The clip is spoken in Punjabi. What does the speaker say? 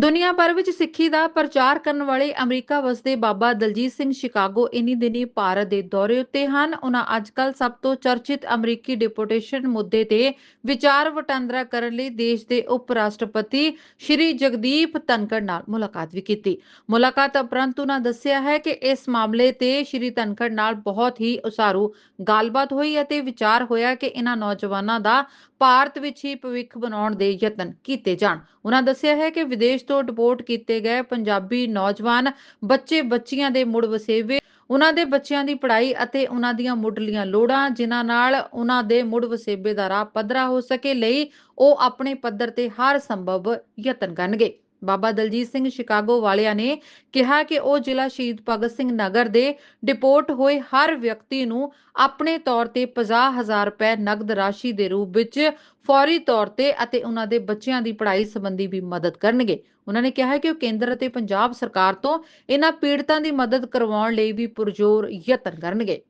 ਦੁਨੀਆ ਭਰ ਵਿੱਚ ਸਿੱਖੀ ਦਾ ਪ੍ਰਚਾਰ ਕਰਨ ਵਾਲੇ ਅਮਰੀਕਾ ਵਸਦੇ ਬਾਬਾ ਦਲਜੀਤ ਸਿੰਘ ਸ਼ਿਕਾਗੋ ਇਨੀ ਦਿਨੀ ਭਾਰਤ ਦੇ ਦੌਰੇ ਉੱਤੇ ਹਨ। ਉਹਨਾਂ ਅੱਜਕੱਲ ਸਭ ਤੋਂ ਚਰਚਿਤ ਅਮਰੀਕੀ ਡਿਪੋਟੇਸ਼ਨ ਮੁੱਦੇ ਤੇ ਵਿਚਾਰ ਵਟਾਂਦਰਾ ਕਰਨ ਲਈ ਦੇਸ਼ ਦੇ ਉਪ ਰਾਸ਼ਟਰਪਤੀ ਸ਼੍ਰੀ ਜਗਦੀਪ ਧਨਕੜ ਨਾਲ ਮੁਲਾਕਾਤ ਵੀ ਕੀਤੀ। ਮੁਲਾਕਾਤ ਉਪਰੰਤ ਉਹਨਾਂ ਦੱਸਿਆ ਹੈ ਕਿ ਇਸ ਮਾਮਲੇ ਤੇ ਸ਼੍ਰੀ ਧਨਖੜ ਨਾਲ ਬਹੁਤ ਹੀ ਉਸਾਰੂ ਗੱਲਬਾਤ ਹੋਈ ਅਤੇ ਵਿਚਾਰ ਹੋਇਆ ਕਿ ਇਹਨਾਂ ਨੌਜਵਾਨਾਂ ਦਾ ਭਾਰਤ ਵਿੱਚ ਹੀ ਭਵਿੱਖ ਬਣਾਉਣ ਦੇ ਯਤਨ ਕੀਤੇ ਜਾਣ। ਉਹਨਾਂ ਦੱਸਿਆ ਹੈ ਕਿ ਵਿਦੇਸ਼ ਤੋਂ ਡਿਪੋਰਟ ਕੀਤੇ ਗਏ ਪੰਜਾਬੀ ਨੌਜਵਾਨ ਬੱਚੇ ਬੱਚੀਆਂ ਦੇ ਮੁੜ ਵਸੇਵੇ ਉਹਨਾਂ ਦੇ ਬੱਚਿਆਂ ਦੀ ਪੜ੍ਹਾਈ ਅਤੇ ਉਹਨਾਂ ਦੀਆਂ ਮੁੱਢਲੀਆਂ ਲੋੜਾਂ, ਜਿਨ੍ਹਾਂ ਨਾਲ ਉਹਨਾਂ ਦੇ ਮੁੜ ਵਸੇਬੇ ਦਾ ਰਾਹ ਪੱਧਰਾ ਹੋ ਸਕੇ ਲਈ ਉਹ ਆਪਣੇ ਪੱਧਰ ਤੇ ਹਰ ਸੰਭਵ ਯਤਨ ਕਰਨਗੇ। ਬਾਬਾ ਦਲਜੀਤ ਸਿੰਘ ਸ਼ਿਕਾਗੋ ਵਾਲਿਆਂ ਨੇ ਕਿਹਾ ਕਿ ਉਹ ਜ਼ਿਲ੍ਹਾ ਸ਼ਹੀਦ ਭਗਤ ਸਿੰਘ ਨਗਰ ਦੇ ਡਿਪੋਰਟ ਹੋਏ ਹਰ ਵਿਅਕਤੀ ਨੂੰ ਆਪਣੇ ਤੌਰ ਤੇ 50000 ਰੁਪਏ ਨਗਦ ਰਾਸ਼ੀ ਦੇ ਰੂਪ ਵਿੱਚ ਫੌਰੀ ਤੌਰ ਤੇ ਅਤੇ ਉਹਨਾਂ ਦੇ ਬੱਚਿਆਂ ਦੀ ਪੜ੍ਹਾਈ ਸੰਬੰਧੀ ਵੀ ਮਦਦ ਕਰਨਗੇ। ਉਹਨਾਂ ਨੇ ਕਿਹਾ ਕਿ ਉਹ ਕੇਂਦਰ ਅਤੇ ਪੰਜਾਬ ਸਰਕਾਰ ਤੋਂ ਇਹਨਾਂ ਪੀੜਤਾਂ ਦੀ ਮਦਦ ਕਰਵਾਉਣ ਲਈ ਵੀ ਪੁਰਜ਼ੋਰ ਯਤਨ ਕਰਨਗੇ।